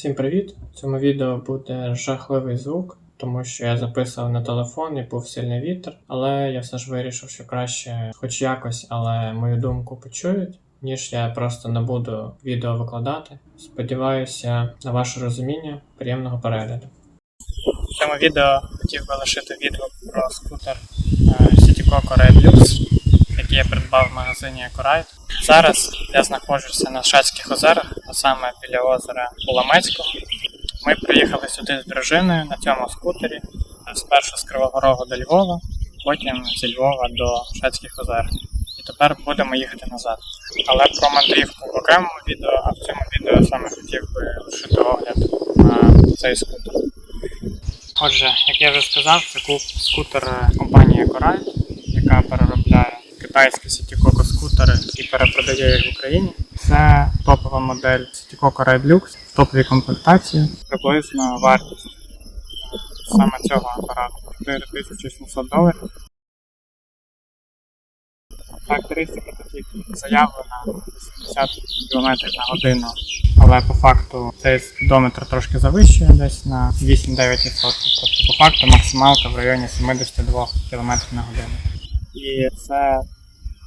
Всім привіт! В цьому відео буде жахливий звук, тому що я записував на телефон і був сильний вітер, але я все ж вирішив, що краще, хоч якось, але мою думку почують, ніж я просто не буду відео викладати. Сподіваюся на ваше розуміння. Приємного перегляду. В цьому відео хотів би лишити відгук про скутер City Coco Red Lux, який я придбав в магазині EcoRide. Зараз я знаходжуся на Шацьких озерах, а саме біля озера Уламецького. Ми приїхали сюди з дружиною на цьому скутері, спершу з Кривого Рогу до Львова, потім зі Львова до Шацьких озер. І тепер будемо їхати назад. Але про мандрівку в окремому відео, а в цьому відео саме хотів би лишити огляд на цей скутер. Отже, як я вже сказав, це куп скутер е, компанії EcoRide, яка переробляє китайські City скутери і перепродає їх в Україні. Це топова модель Red Lux в топовій комплектації. Приблизно вартість саме цього апарату 4700 доларів. Характеристика такі заявлена 80 км на годину, але по факту цей спідометр трошки завищує десь на 8-9%. Тобто по факту максималка в районі 72 км на годину. І це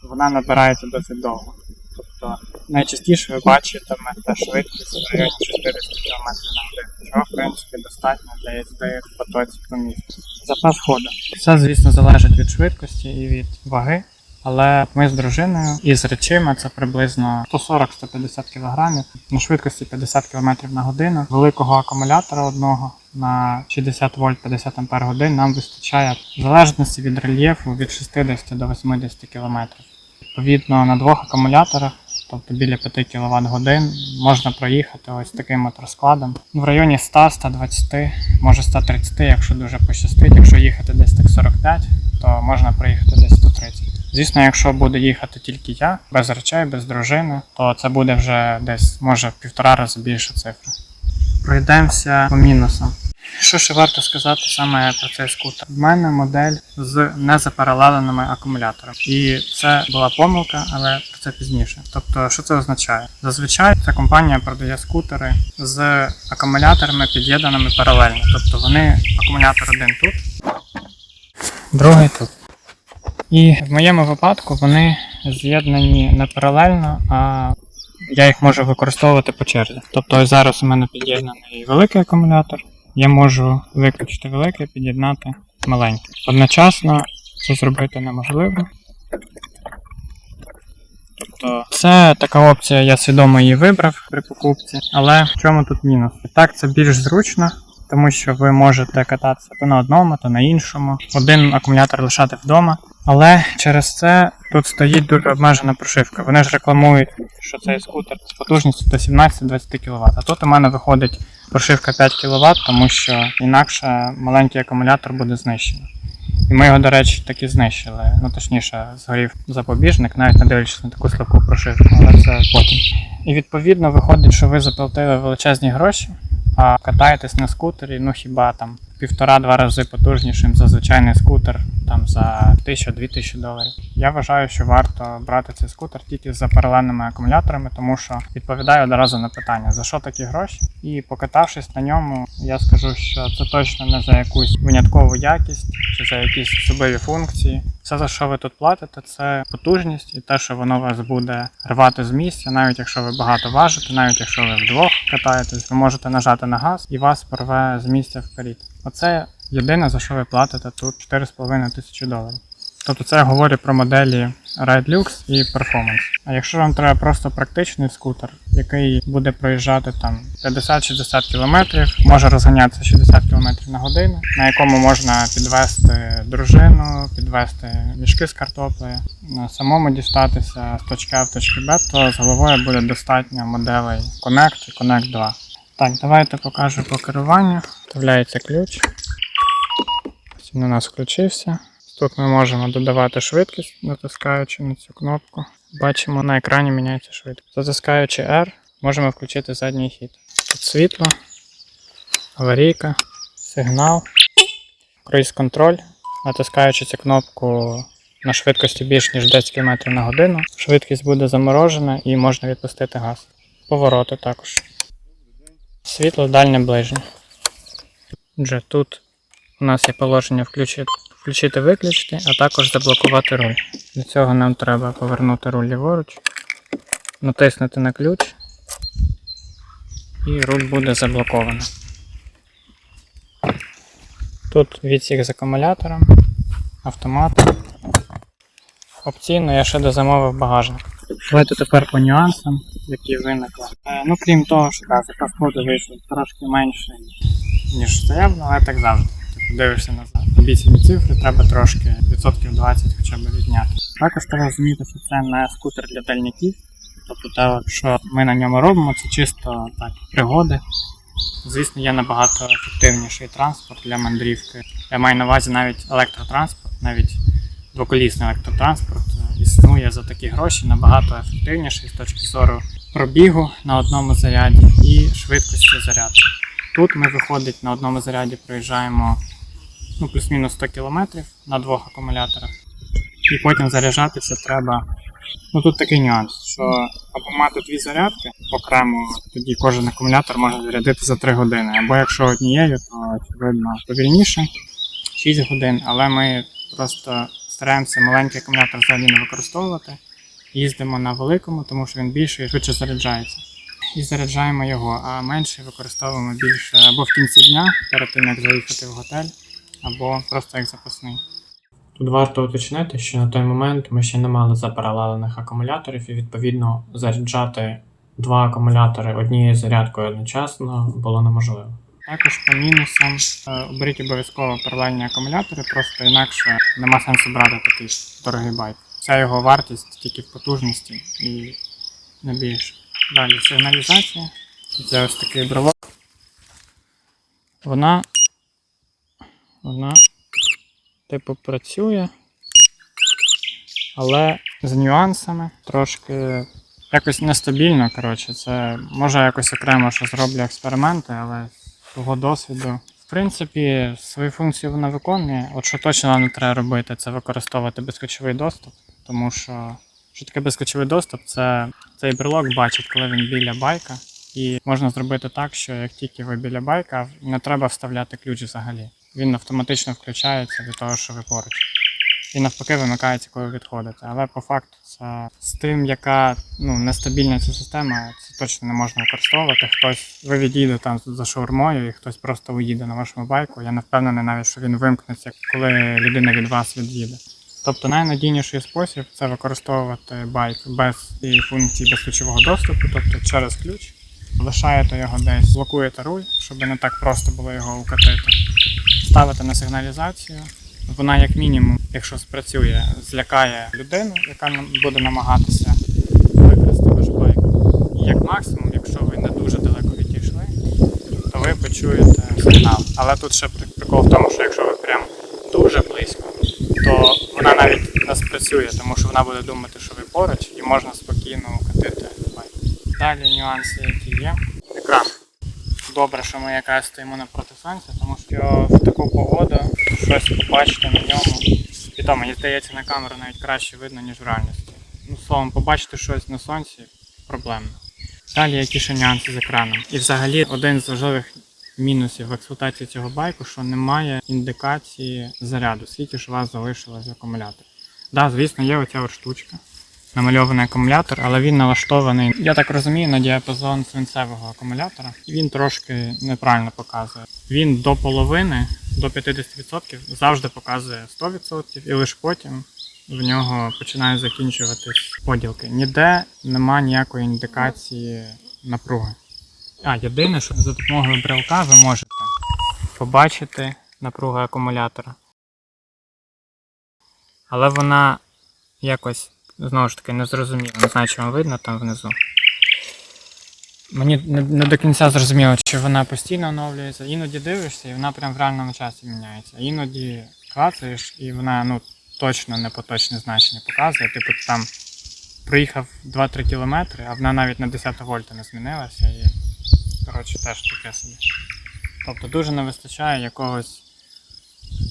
вона набирається досить довго. Тобто найчастіше ви бачитимете швидкість в районі 60 км на годину, чого в принципі достатньо для їзди в потоці по місту. Запас ходу. Все, звісно, залежить від швидкості і від ваги. Але ми з дружиною і з речима це приблизно 140-150 кг на швидкості 50 км на годину. Великого акумулятора одного на 60 вольт 50 ампер годин нам вистачає в залежності від рельєфу від 60 до 80 км. Відповідно, на двох акумуляторах, тобто біля 5 кВт годин, можна проїхати ось таким от розкладом. В районі 100-120, може 130, якщо дуже пощастить. Якщо їхати десь так 45, то можна проїхати десь 130. Звісно, якщо буде їхати тільки я, без речей, без дружини, то це буде вже десь, може, в півтора рази більша цифра. Пройдемося по мінусам. Що ще варто сказати саме про цей скутер? В мене модель з незапереладеними акумуляторами. І це була помилка, але про це пізніше. Тобто, що це означає? Зазвичай ця компанія продає скутери з акумуляторами під'єднаними паралельно. Тобто вони акумулятор один тут, другий тут. І в моєму випадку вони з'єднані не паралельно, а я їх можу використовувати по черзі. Тобто ось зараз у мене під'єднаний великий акумулятор, я можу виключити великий, під'єднати маленький. Одночасно це зробити неможливо. Тобто це така опція, я свідомо її вибрав при покупці, але в чому тут мінус? Так, це більш зручно, тому що ви можете кататися то на одному, то на іншому. Один акумулятор лишати вдома. Але через це тут стоїть дуже обмежена прошивка. Вони ж рекламують, що цей скутер з потужністю до 17-20 кВт. А тут у мене виходить прошивка 5 кВт, тому що інакше маленький акумулятор буде знищений. І ми його, до речі, таки знищили. Ну точніше, згорів запобіжник, навіть не дивлячись на таку слабку прошивку, але це потім. І відповідно виходить, що ви заплатили величезні гроші, а катаєтесь на скутері, ну хіба там півтора-два рази потужнішим за звичайний скутер там за 1000-2000 тисячі доларів. Я вважаю, що варто брати цей скутер тільки за паралельними акумуляторами, тому що відповідаю одразу на питання, за що такі гроші. І покатавшись на ньому, я скажу, що це точно не за якусь виняткову якість чи за якісь особливі функції. Все, за що ви тут платите, це потужність і те, що воно вас буде рвати з місця, навіть якщо ви багато важите, навіть якщо ви вдвох катаєтесь, ви можете нажати на газ і вас порве з місця вперед. Оце єдине, за що ви платите тут 4,5 тисячі доларів. Тобто це я говорю про моделі Ride Lux і Performance. А якщо вам треба просто практичний скутер, який буде проїжджати там 50-60 км, може розганятися 60 км на годину, на якому можна підвести дружину, підвести мішки з картоплею, самому дістатися з точки А в точки Б, то з головою буде достатньо моделей Connect і Connect 2. Так, давайте покажу по керуванню. Вставляється ключ. Він у нас включився. Тут ми можемо додавати швидкість, натискаючи на цю кнопку. Бачимо, на екрані міняється швидкість. Затискаючи R, можемо включити задній хід. Тут світло, аварійка, сигнал, круїз-контроль. Натискаючи цю кнопку на швидкості більш ніж 10 км на годину, швидкість буде заморожена і можна відпустити газ. Повороти також. Світло дальне ближнє. Отже, тут у нас є положення включити, включити виключити, а також заблокувати руль. Для цього нам треба повернути руль ліворуч, натиснути на ключ, і руль буде заблоковано. Тут відсік з акумулятором, автомат. Опційно я ще дозамовив багажник. Давайте тепер по нюансам, які виникли. Е, ну, крім того, що так, ходу вийшов трошки менше, ніж заявлено, але так завжди. Типу дивишся назад. Обіцяні цифри, треба трошки відсотків 20 хоча б відняти. Також треба розуміти, що це не скутер для дальняків. Тобто те, що ми на ньому робимо, це чисто так, пригоди. Звісно, є набагато ефективніший транспорт для мандрівки. Я маю на увазі навіть електротранспорт, навіть двоколісний електротранспорт е, існує за такі гроші набагато ефективніший з точки зору пробігу на одному заряді і швидкості заряду. Тут ми виходить на одному заряді проїжджаємо ну, плюс-мінус 100 км на двох акумуляторах. І потім заряджатися треба. Ну тут такий нюанс, що або мати дві зарядки окремо, тоді кожен акумулятор може зарядити за 3 години. Або якщо однією, то очевидно повільніше 6 годин, але ми просто стараємося маленький акумулятор взагалі не використовувати. Їздимо на великому, тому що він більший і швидше заряджається. І заряджаємо його, а менший використовуємо більше або в кінці дня, перед тим як заїхати в готель, або просто як запасний. Тут варто уточнити, що на той момент ми ще не мали запаралелених акумуляторів, і відповідно заряджати два акумулятори однією зарядкою одночасно було неможливо. Також по мінусам е, оберіть обов'язково паралельні акумулятори, просто інакше нема сенсу брати такий дорогий байк. Вся його вартість тільки в потужності і не більше. Далі сигналізація. Це ось такий брелок. Вона. Вона типу працює, але з нюансами трошки якось нестабільно. Коротше, це може якось окремо що зроблю експерименти, але свого досвіду. В принципі, свою функцію вона виконує. От що точно нам не треба робити, це використовувати безключовий доступ, тому що що таке безключовий доступ, це цей брелок бачить, коли він біля байка. І можна зробити так, що як тільки ви біля байка, не треба вставляти ключ взагалі. Він автоматично включається від того, що ви поруч. І навпаки вимикається, коли відходите. Але по факту це з тим, яка ну, нестабільна ця система, це точно не можна використовувати. Хтось ви відійде там за шаурмою, і хтось просто уїде на вашому байку. Я не впевнений навіть, що він вимкнеться, коли людина від вас від'їде. Тобто найнадійніший спосіб це використовувати байк без цієї функції безключового доступу, тобто через ключ. Лишаєте його десь, блокуєте руль, щоб не так просто було його укатити. Ставите на сигналізацію. Вона, як мінімум, якщо спрацює, злякає людину, яка буде намагатися викрасти ваш байк. І як максимум, якщо ви не дуже далеко відійшли, то ви почуєте сигнал. Але тут ще прикол в тому, що якщо ви прям дуже близько, то вона навіть не спрацює, тому що вона буде думати, що ви поруч, і можна спокійно укатити байк. Далі нюанси, які є. Екран. Добре, що ми якраз стоїмо напроти сонця, в таку погоду щось побачити на ньому. І то, мені здається, на камеру навіть краще видно, ніж в реальності. Ну, словом, побачити щось на сонці проблемно. Далі які ще нюанси з екраном. І взагалі один з важливих мінусів в експлуатації цього байку, що немає індикації заряду, скільки ж у вас залишилось з акумулятора. Да, звісно, є оця от штучка намальований акумулятор, але він налаштований, я так розумію, на діапазон свинцевого акумулятора. Він трошки неправильно показує. Він до половини, до 50% завжди показує 100%, і лише потім в нього починають закінчуватись поділки. Ніде нема ніякої індикації напруги. А, єдине, що за допомогою брелка ви можете побачити напругу акумулятора. Але вона якось знову ж таки не зрозуміло. Не знаю, чи вам видно там внизу. Мені не, не до кінця зрозуміло, чи вона постійно оновлюється. Іноді дивишся, і вона прям в реальному часі міняється. Іноді клацаєш, і вона ну, точно не поточне значення показує. Типу там проїхав 2-3 кілометри, а вона навіть на 10 вольта не змінилася і коротше теж таке собі. Тобто дуже не вистачає якогось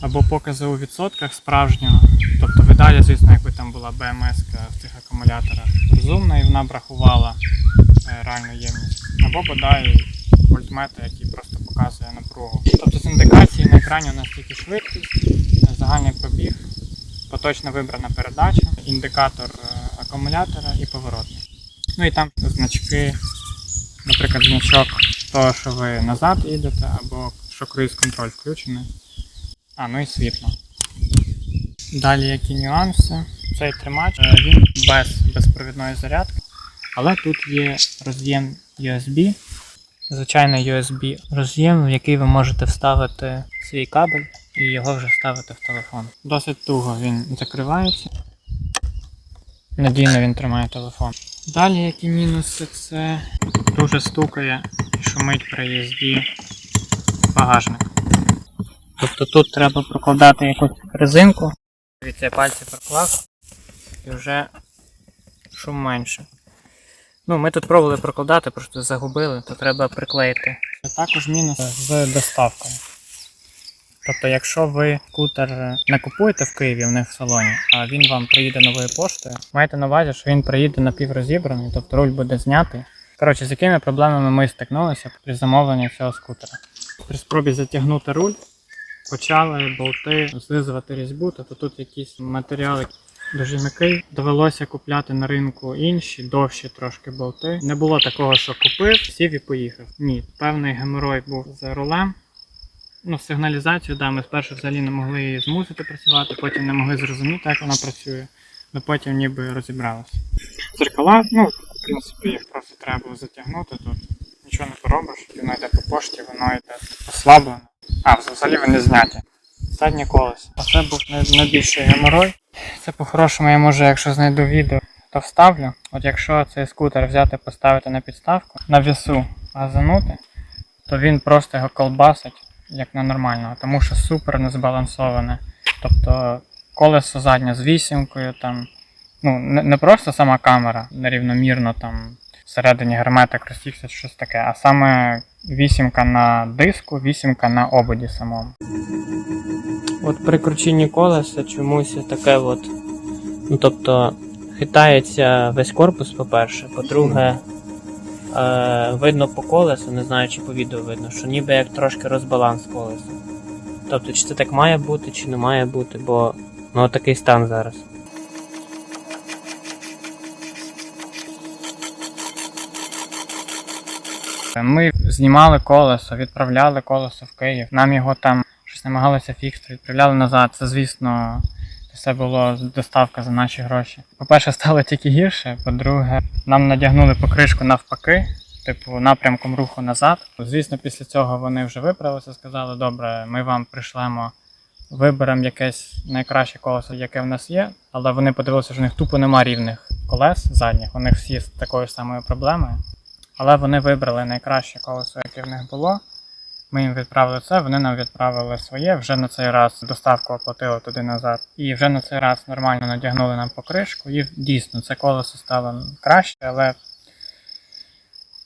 або показу у відсотках справжнього. Тобто в звісно, якби там була БМС в цих акумуляторах розумна і вона б рахувала е, реальну ємність. Або бодай вольтметр, який просто показує напругу. Тобто з індикації на екрані у нас тільки швидкість, загальний пробіг, поточно вибрана передача, індикатор е, акумулятора і поворотник. Ну і там значки, наприклад, значок того, що ви назад їдете, або що круїз контроль включений. А, ну і світло. Далі які нюанси. Цей тримач е, він без безпровідної зарядки, але тут є роз'єм USB, звичайний USB роз'єм, в який ви можете вставити свій кабель і його вже вставити в телефон. Досить туго він закривається. Надійно він тримає телефон. Далі які мінуси, це дуже стукає і шумить при їзді багажник. Тобто тут треба прокладати якусь резинку. Дивіться, я пальці проклав і вже шум менше. Ну, ми тут пробували прокладати, просто загубили, то треба приклеїти. Також мінус з доставкою. Тобто, якщо ви скутер не купуєте в Києві в них в салоні, а він вам приїде новою поштою, майте на увазі, що він приїде напіврозібраний, тобто руль буде знятий. Коротше, з якими проблемами ми стикнулися при замовленні цього скутера. При спробі затягнути руль почали болти злизувати різьбу, тобто тут якісь матеріали дуже м'який. Довелося купляти на ринку інші, довші трошки болти. Не було такого, що купив, сів і поїхав. Ні, певний геморой був з рулем. Ну, сигналізацію, да, ми спершу взагалі не могли її змусити працювати, потім не могли зрозуміти, як вона працює, але потім ніби розібралися. Дзеркала, ну, в принципі, їх просто треба було затягнути тут. Нічого не поробиш, воно йде по пошті, воно йде послаблене. А, взагалі вони зняті. Заднє колесо. А це був найбільший геморой. Це по-хорошому я може, якщо знайду відео, то вставлю. От якщо цей скутер взяти, поставити на підставку, на вісу газанути, то він просто його колбасить, як на нормального, тому що супер незбалансоване. Тобто колесо заднє з вісімкою, там, ну, не просто сама камера нерівномірно там всередині герметик розтікся щось таке, а саме вісімка на диску, вісімка на ободі самому. От при крученні колеса чомусь таке от. Ну тобто хитається весь корпус, по-перше. По-друге, е, видно по колесу, не знаю чи по відео видно, що ніби як трошки розбаланс колеса. Тобто, чи це так має бути, чи не має бути, бо ну такий стан зараз. Ми знімали колесо, відправляли колесо в Київ. Нам його там щось намагалися фіксити, відправляли назад. Це, звісно, все було доставка за наші гроші. По-перше, стало тільки гірше. По-друге, нам надягнули покришку навпаки, типу напрямком руху назад. Звісно, після цього вони вже виправилися, сказали, добре, ми вам пришлемо. Виберемо якесь найкраще колесо, яке в нас є, але вони подивилися, що в них тупо нема рівних колес задніх, у них всі з такою самою проблемою. Але вони вибрали найкраще колесо, яке в них було. Ми їм відправили це, вони нам відправили своє. Вже на цей раз доставку оплатили туди назад. І вже на цей раз нормально надягнули нам покришку. І дійсно це колесо стало краще, але.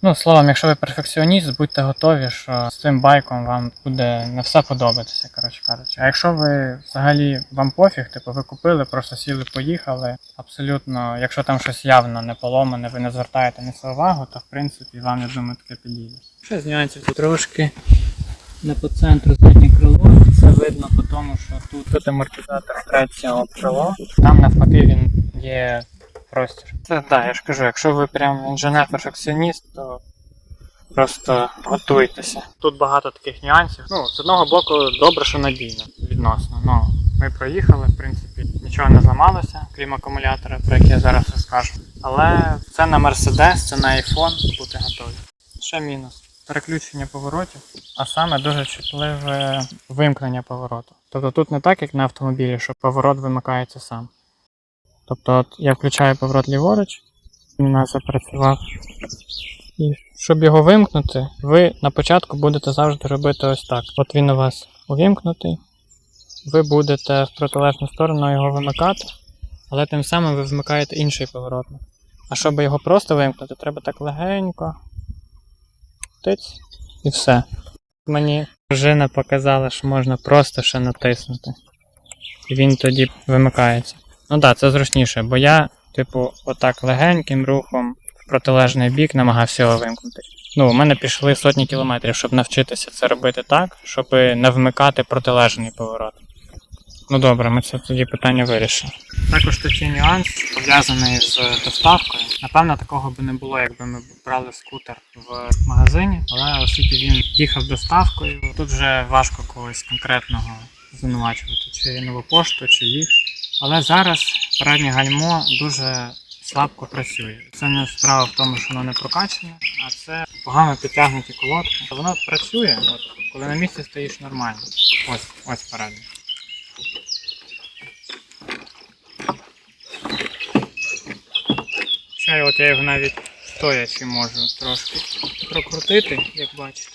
Ну, словом, якщо ви перфекціоніст, будьте готові, що з цим байком вам буде не все подобатися, коротше кажучи. А якщо ви взагалі вам пофіг, типу ви купили, просто сіли, поїхали. Абсолютно, якщо там щось явно не поломане, ви не звертаєте на це увагу, то в принципі вам, я думаю, таке підійде. Ще з нюансів тут трошки не по центру заднє крило. Це видно по тому, що тут, тут амортизатор третього крило, там навпаки він є простір. Це так, я ж кажу, якщо ви прям інженер-перфекціоніст, то просто готуйтеся. Тут багато таких нюансів. Ну, з одного боку, добре, що надійно відносно. Ну, ми проїхали, в принципі, нічого не зламалося, крім акумулятора, про який я зараз розкажу. Але це на Mercedes, це на iPhone, бути готові. Ще мінус. Переключення поворотів, а саме дуже чутливе вимкнення повороту. Тобто тут не так, як на автомобілі, що поворот вимикається сам. Тобто от я включаю поворот ліворуч, він у нас запрацював. І щоб його вимкнути, ви на початку будете завжди робити ось так. От він у вас увімкнутий, ви будете в протилежну сторону його вимикати, але тим самим ви вмикаєте інший поворотник. А щоб його просто вимкнути, треба так легенько. Тиць, і все. Мені дружина показала, що можна просто ще натиснути. І він тоді вимикається. Ну так, це зручніше, бо я, типу, отак легеньким рухом в протилежний бік намагався його вимкнути. Ну, у мене пішли сотні кілометрів, щоб навчитися це робити так, щоб не вмикати протилежний поворот. Ну добре, ми це тоді питання вирішимо. Також є нюанс пов'язаний з доставкою. Напевно, такого би не було, якби ми брали скутер в магазині, але оскільки він їхав доставкою, тут вже важко когось конкретного звинувачувати, чи нову пошту, чи їх. Але зараз переднє гальмо дуже слабко працює. Це не справа в тому, що воно не прокачане, а це погано підтягнуті колодки. Воно працює, от, коли на місці стоїш нормально. Ось, ось переднє. Ще от я його навіть стоячи можу трошки прокрутити, як бачите.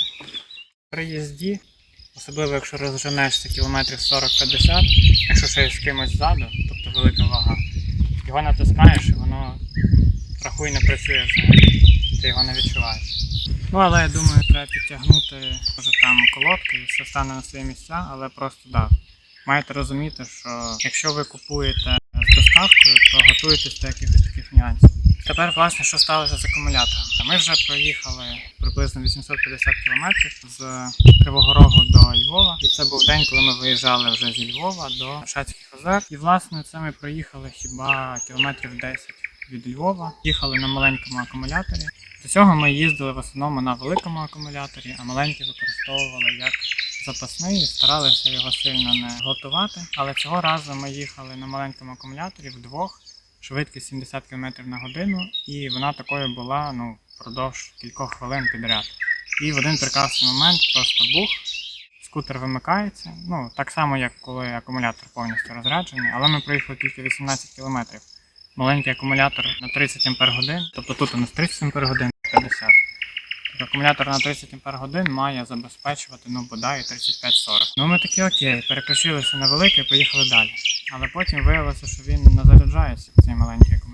При їзді, особливо якщо розженешся кілометрів 40-50, якщо ще з кимось ззаду, тобто велика вага, його натискаєш і воно рахуй не працює взагалі, ти його не відчуваєш. Ну але я думаю, треба підтягнути може там колодки і все стане на свої місця, але просто так. Маєте розуміти, що якщо ви купуєте з доставкою, то готуєтесь до якихось таких нюансів. Тепер, власне, що сталося з акумулятором? Ми вже проїхали приблизно 850 кілометрів з Кривого Рогу до Львова. І це був день, коли ми виїжджали вже зі Львова до Шацьких озер. І власне це ми проїхали хіба кілометрів 10 від Львова. Їхали на маленькому акумуляторі. До цього ми їздили в основному на великому акумуляторі, а маленький використовували як запасний і старалися його сильно не готувати. Але цього разу ми їхали на маленькому акумуляторі вдвох, швидкість 70 км на годину, і вона такою була ну, впродовж кількох хвилин підряд. І в один прекрасний момент просто бух, скутер вимикається. Ну, так само, як коли акумулятор повністю розряджений, але ми проїхали тільки 18 км. Маленький акумулятор на 30 Ампер годин, тобто тут у нас 30 Ампер годин, 50. Тобто акумулятор на 30 Ампер годин має забезпечувати ну бодай 35-40. Ну ми такі окей, переключилися на великий поїхали далі. Але потім виявилося, що він не заряджається, цей маленький акумулятор.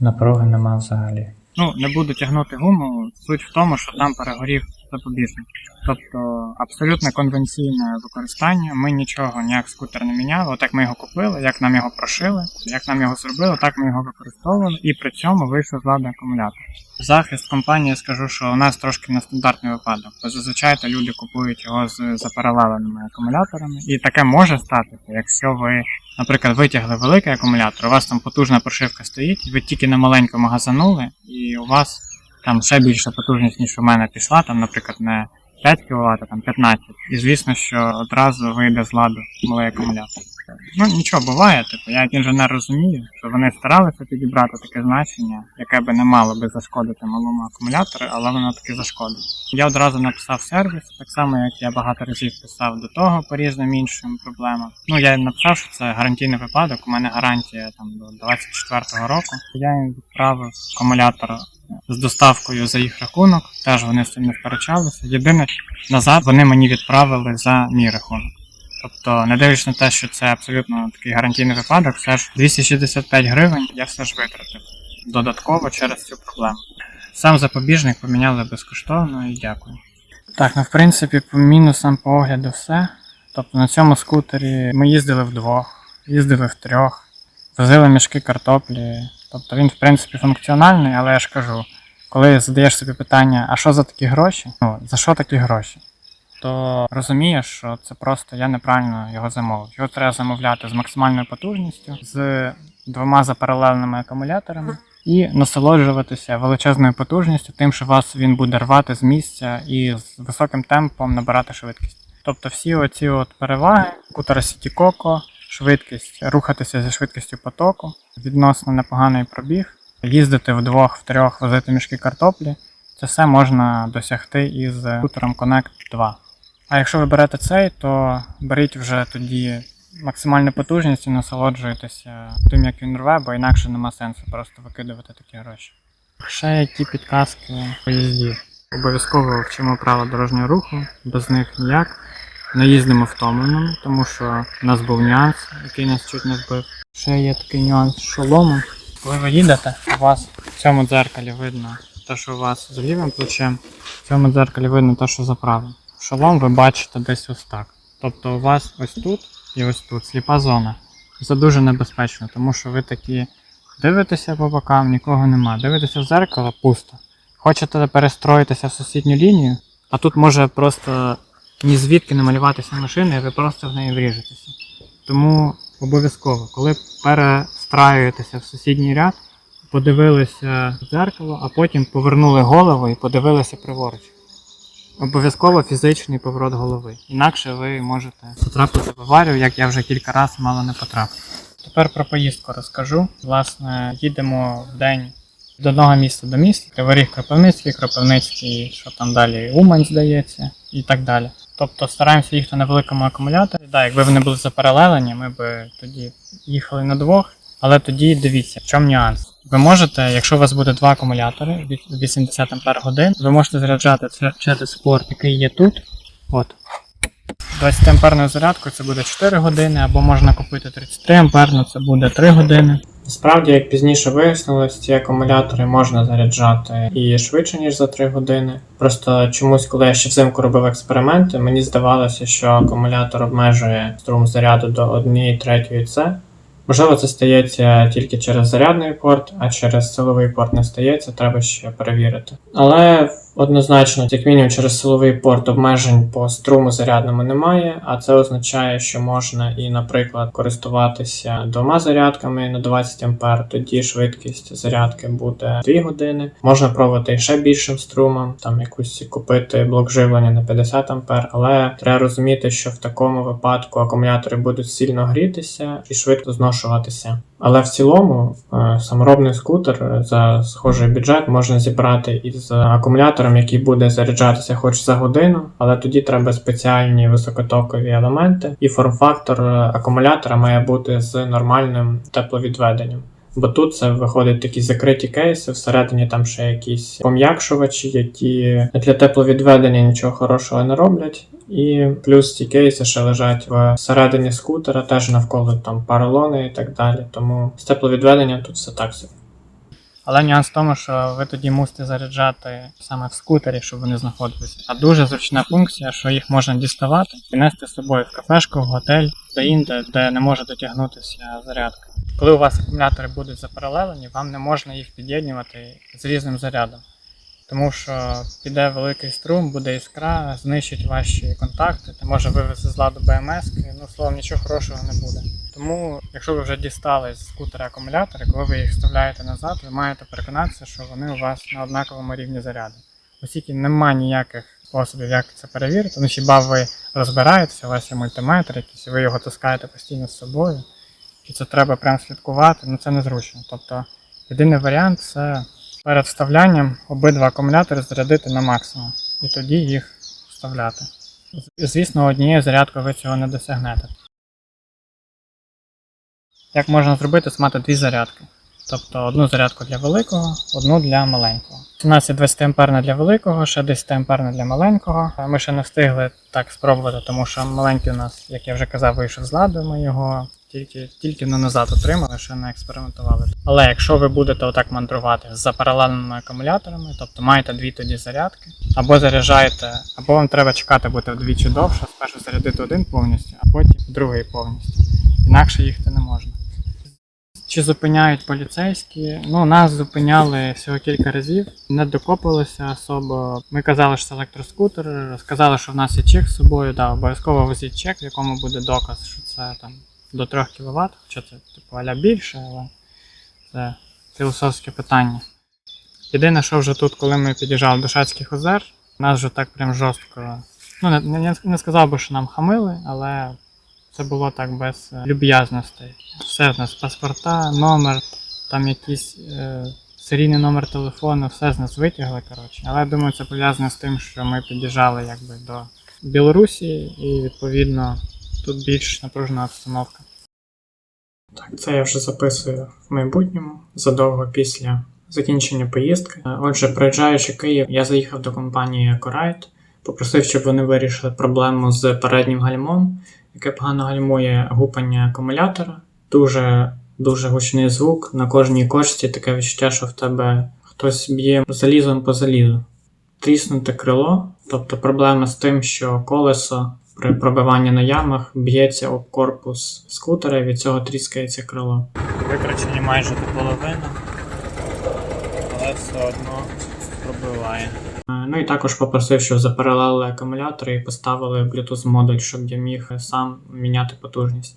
Напруги нема взагалі. Ну, не буду тягнути гуму. Суть в тому, що там перегорів запобіжник. Тобто абсолютно конвенційне використання. Ми нічого ніяк скутер не міняли. Отак ми його купили, як нам його прошили, як нам його зробили, так ми його використовували, і при цьому вийшов з ладу акумулятор. Захист компанії скажу, що у нас трошки нестандартний випадок. Бо зазвичай то люди купують його з запаралеленими акумуляторами, і таке може статися, якщо ви наприклад, витягли великий акумулятор, у вас там потужна прошивка стоїть, ви тільки на маленькому газанули, і у вас там ще більша потужність, ніж у мене пішла, там, наприклад, не 5 кВт, а там 15. І звісно, що одразу вийде з ладу малий акумулятор. Ну нічого буває, типу, я як інженер розумію, що вони старалися підібрати таке значення, яке би не мало би зашкодити малому акумулятору, але воно таки зашкодить. Я одразу написав сервіс, так само як я багато разів писав до того по різним іншим проблемам. Ну я написав, що це гарантійний випадок. У мене гарантія там до 24-го року. Я їм відправив акумулятор з доставкою за їх рахунок. Теж вони з цим не сперечалися. Єдине, назад вони мені відправили за мій рахунок. Тобто, не дивлячись на те, що це абсолютно такий гарантійний випадок, все ж 265 гривень я все ж витратив додатково через цю проблему. Сам запобіжник поміняли безкоштовно і дякую. Так, ну в принципі, по мінусам по огляду все. Тобто на цьому скутері ми їздили вдвох, їздили втрьох, возили мішки картоплі. Тобто він, в принципі, функціональний, але я ж кажу, коли задаєш собі питання, а що за такі гроші? Ну, за що такі гроші? То розумієш, що це просто я неправильно його замовив. Його треба замовляти з максимальною потужністю, з двома запаралельними акумуляторами і насолоджуватися величезною потужністю, тим, що вас він буде рвати з місця і з високим темпом набирати швидкість. Тобто всі оці от переваги, кутера City Coco, швидкість, рухатися зі швидкістю потоку, відносно непоганий пробіг, їздити вдвох, втрьох, возити мішки картоплі. Це все можна досягти із скутером Connect 2. А якщо ви берете цей, то беріть вже тоді максимальну потужність і насолоджуйтеся тим, як він рве, бо інакше нема сенсу просто викидувати такі гроші. Ще які підказки по їзді. Обов'язково вчимо правила дорожнього руху, без них ніяк. Не їздимо втомленими, тому що в нас був нюанс, який нас чуть не збив. Ще є такий нюанс з шоломом. Коли ви їдете, у вас в цьому дзеркалі видно те, що у вас з лівим плечем, в цьому дзеркалі видно те, що за правим. Шолом ви бачите десь ось так. Тобто у вас ось тут і ось тут сліпа зона. Це дуже небезпечно, тому що ви такі дивитеся по бокам, нікого нема. Дивитеся в дзеркало пусто. хочете перестроїтися в сусідню лінію, а тут може просто ні звідки намалюватися машина, і ви просто в неї вріжетеся. Тому обов'язково, коли перестраюєтеся в сусідній ряд, подивилися в дзеркало, а потім повернули голову і подивилися праворуч. Обов'язково фізичний поворот голови. Інакше ви можете потрапити в аварію, як я вже кілька разів мало не потрапив. Тепер про поїздку розкажу. Власне, їдемо в день від одного міста до міста. Криворіг Кропивницький, Кропивницький, що там далі, Умань, здається, і так далі. Тобто стараємося їхати на великому акумуляторі. Да, якби вони були запаралелені, ми б тоді їхали на двох. Але тоді дивіться, в чому нюанс. Ви можете, якщо у вас буде два акумулятори від 80 Ампер годин, ви можете заряджати це через порт, який є тут. От. 20 амперною зарядкою це буде 4 години, або можна купити 33 амперну, це буде 3 години. Насправді, як пізніше вияснилось, ці акумулятори можна заряджати і швидше, ніж за 3 години. Просто чомусь, коли я ще взимку робив експерименти, мені здавалося, що акумулятор обмежує струм заряду до 1 третьої С. Можливо, це стається тільки через зарядний порт, а через силовий порт не стається, треба ще перевірити. Але однозначно, як мінімум, через силовий порт обмежень по струму зарядному немає, а це означає, що можна і, наприклад, користуватися двома зарядками на 20 А, тоді швидкість зарядки буде 2 години. Можна пробувати і ще більшим струмом, там якусь купити блок живлення на 50 А, але треба розуміти, що в такому випадку акумулятори будуть сильно грітися і швидко зношуватися. Але в цілому е, саморобний скутер е, за схожий бюджет можна зібрати із акумулятором, який буде заряджатися хоч за годину, але тоді треба спеціальні високотокові елементи, і форм-фактор е, акумулятора має бути з нормальним тепловідведенням. Бо тут це виходить такі закриті кейси, всередині там ще якісь пом'якшувачі, які для тепловідведення нічого хорошого не роблять. І плюс ці кейси ще лежать всередині скутера, теж навколо там поролони і так далі. Тому з тепловідведення тут все так собі. Але нюанс в тому, що ви тоді мусите заряджати саме в скутері, щоб вони знаходилися. А дуже зручна функція, що їх можна діставати і нести з собою в кафешку, в готель, де інде, де не може дотягнутися зарядка. Коли у вас акумулятори будуть запаралелені, вам не можна їх під'єднувати з різним зарядом. Тому що піде великий струм, буде іскра, знищить ваші контакти, та може вивести з ладу БМС, ну словом, нічого хорошого не буде. Тому, якщо ви вже дістали з скутера акумулятори, коли ви їх вставляєте назад, ви маєте переконатися, що вони у вас на однаковому рівні заряду. Оскільки немає ніяких способів, як це перевірити, ну хіба ви розбираєтеся, у вас є мультиметр якийсь, і ви його таскаєте постійно з собою, і це треба прям слідкувати, ну це незручно. Тобто єдиний варіант це перед вставлянням обидва акумулятори зарядити на максимум і тоді їх вставляти. Звісно, однією зарядкою ви цього не досягнете. Як можна зробити, це мати дві зарядки. Тобто одну зарядку для великого, одну для маленького. У нас є 20 амперна для великого, ще 10 амперна для маленького. Ми ще не встигли так спробувати, тому що маленький у нас, як я вже казав, вийшов з ладу. Ми його тільки, тільки на назад отримали, ще не експериментували. Але якщо ви будете отак мандрувати з паралельними акумуляторами, тобто маєте дві тоді зарядки, або заряджаєте, або вам треба чекати бути вдвічі довше, спершу зарядити один повністю, а потім другий повністю. Інакше їхати не можна. Чи зупиняють поліцейські? Ну, нас зупиняли всього кілька разів, не докопалися особо. Ми казали, що це електроскутер, сказали, що в нас є чек з собою, да, обов'язково везіть чек, в якому буде доказ, що це там до 3 кВт, хоча це типу аля більше, але це філософське питання. Єдине, що вже тут, коли ми під'їжджали до Шацьких озер, нас вже так прям жорстко. Ну, не, не, не сказав би, що нам хамили, але це було так без е, люб'язностей. Все з нас паспорта, номер, там якийсь е, серійний номер телефону, все з нас витягли, коротше. Але я думаю, це пов'язано з тим, що ми під'їжджали якби до Білорусі, і відповідно тут більш напружена обстановка. Так, це я вже записую в майбутньому задовго після закінчення поїздки. Е, Отже, приїжджаючи Київ, я заїхав до компанії Corite, попросив, щоб вони вирішили проблему з переднім гальмом, яке погано гальмує гупання акумулятора. Дуже дуже гучний звук. На кожній кочці таке відчуття, що в тебе хтось б'є залізом по залізу. Тріснуте крило, тобто проблема з тим, що колесо при пробиванні на ямах б'ється об корпус скутера і від цього тріскається крило. Викрачені майже до половини, але все одно пробиває. Ну і також попросив, щоб заперелели акумулятори і поставили Bluetooth модуль, щоб я міг сам міняти потужність.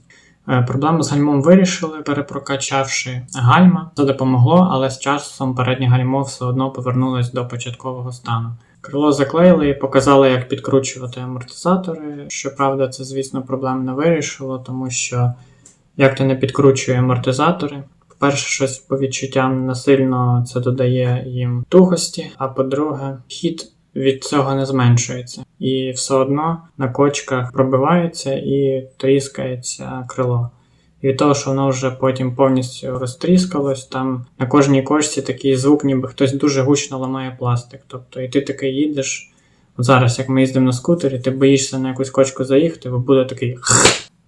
Е, Проблему з гальмом вирішили, перепрокачавши гальма. Це допомогло, але з часом переднє гальмо все одно повернулось до початкового стану. Крило заклеїли і показали, як підкручувати амортизатори. Щоправда, це, звісно, проблем не вирішило, тому що як ти не підкручує амортизатори, по-перше, щось по відчуттям насильно це додає їм тухості, а по-друге, хід від цього не зменшується. І все одно на кочках пробивається і тріскається крило. І від того, що воно вже потім повністю розтріскалось, там на кожній кочці такий звук, ніби хтось дуже гучно ламає пластик. Тобто, і ти такий їдеш. От зараз, як ми їздимо на скутері, ти боїшся на якусь кочку заїхати, бо буде такий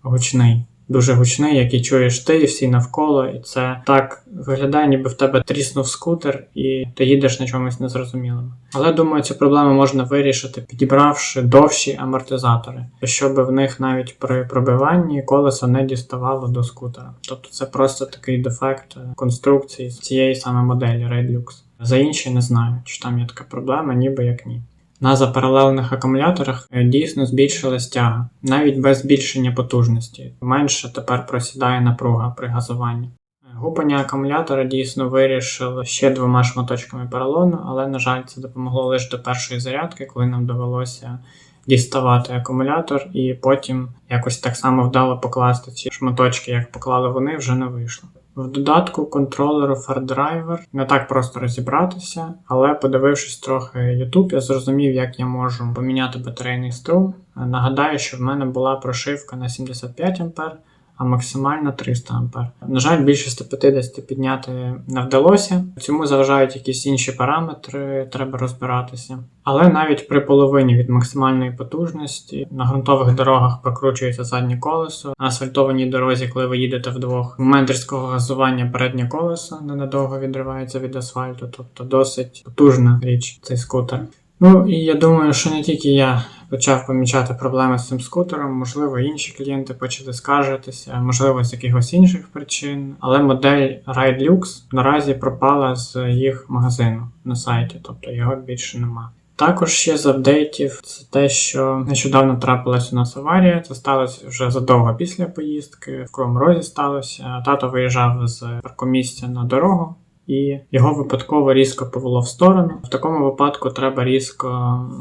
гучний, дуже гучний, який чуєш ти і всі навколо, і це так виглядає, ніби в тебе тріснув скутер, і ти їдеш на чомусь незрозумілому. Але думаю, цю проблему можна вирішити, підібравши довші амортизатори, щоб в них навіть при пробиванні колесо не діставало до скутера. Тобто це просто такий дефект е, конструкції цієї саме моделі Redlux. За інші не знаю, чи там є така проблема, ніби як ні. На запаралелених акумуляторах е, дійсно збільшилась тяга, навіть без збільшення потужності. Менше тепер просідає напруга при газуванні. Е, Гупання акумулятора дійсно вирішило ще двома шматочками поролону, але, на жаль, це допомогло лише до першої зарядки, коли нам довелося діставати акумулятор і потім якось так само вдало покласти ці шматочки, як поклали вони, вже не вийшло. В додатку контролеру FarDriver не так просто розібратися, але подивившись трохи YouTube, я зрозумів, як я можу поміняти батарейний струм. Нагадаю, що в мене була прошивка на 75 А, а максимально 300 А. На жаль, більше 150 підняти не вдалося. Цьому заважають якісь інші параметри, треба розбиратися. Але навіть при половині від максимальної потужності на ґрунтових дорогах прокручується заднє колесо. На асфальтованій дорозі, коли ви їдете вдвох, різкого газування переднє колесо ненадовго відривається від асфальту, тобто досить потужна річ цей скутер. Ну і я думаю, що не тільки я почав помічати проблеми з цим скутером, можливо, інші клієнти почали скаржитися, можливо, з якихось інших причин. Але модель Ride Lux наразі пропала з їх магазину на сайті, тобто його більше нема. Також ще з апдейтів це те, що нещодавно трапилась у нас аварія. Це сталося вже задовго після поїздки. В Кривому Розі сталося. Тато виїжджав з паркомісця на дорогу. І його випадково різко повело в сторону. В такому випадку треба різко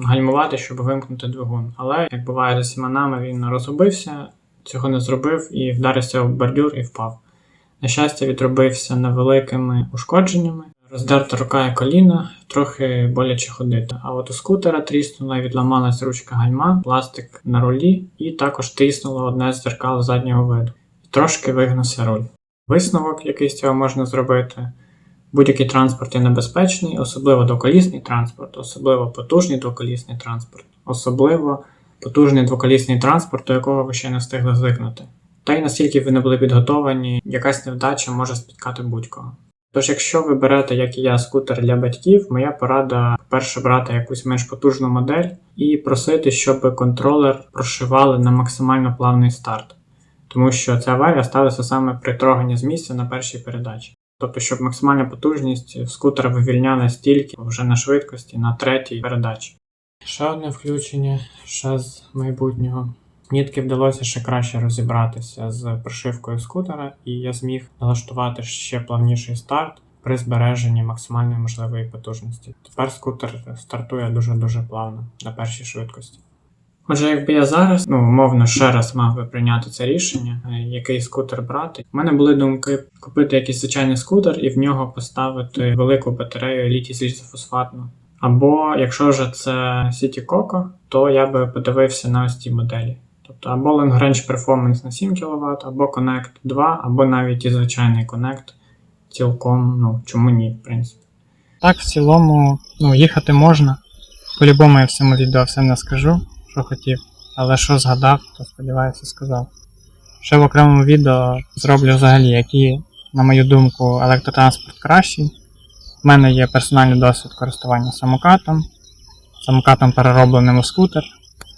гальмувати, щоб вимкнути двигун. Але як буває за сіманами, він розгубився, цього не зробив і вдарився в бордюр і впав. На щастя, відробився невеликими ушкодженнями. Роздерта рука і коліна, трохи боляче ходити. А от у скутера тріснула і відламалась ручка гальма, пластик на рулі, і також тріснуло одне з дзеркал заднього виду. І трошки вигнувся руль. Висновок, який з цього можна зробити. Будь-який транспорт є небезпечний, особливо двоколісний транспорт, особливо потужний двоколісний транспорт, особливо потужний двоколісний транспорт, до якого ви ще не встигли звикнути. Та й наскільки ви не були підготовані, якась невдача може спіткати будь-кого. Тож, якщо ви берете, як і я, скутер для батьків, моя порада перше брати якусь менш потужну модель і просити, щоб контролер прошивали на максимально плавний старт, тому що ця аварія сталася саме при троганні з місця на першій передачі. Тобто, щоб максимальна потужність скутера вивільняла стільки вже на швидкості на третій передачі. Ще одне включення, ще з майбутнього. Нітки вдалося ще краще розібратися з прошивкою скутера, і я зміг налаштувати ще плавніший старт при збереженні максимальної можливої потужності. Тепер скутер стартує дуже-дуже плавно на першій швидкості. Отже, якби я зараз, ну умовно, ще раз мав би прийняти це рішення, е, який скутер брати. У мене були думки купити якийсь звичайний скутер і в нього поставити велику батарею літій залізофосфатну. Або якщо вже це City Coco, то я би подивився на ось ці моделі. Тобто або Long Range Performance на 7 кВт, або Connect 2, або навіть і звичайний Connect цілком, ну чому ні, в принципі. Так, в цілому, ну, їхати можна. По-любому я в цьому відео все не скажу, що хотів, але що згадав, то сподіваюся сказав. Ще в окремому відео зроблю взагалі, які, на мою думку, електротранспорт кращий. У мене є персональний досвід користування самокатом, самокатом переробленим у скутер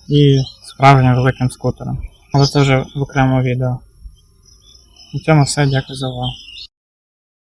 і справжнім великим скутером. Але це вже в окремому відео. На цьому все, дякую за увагу.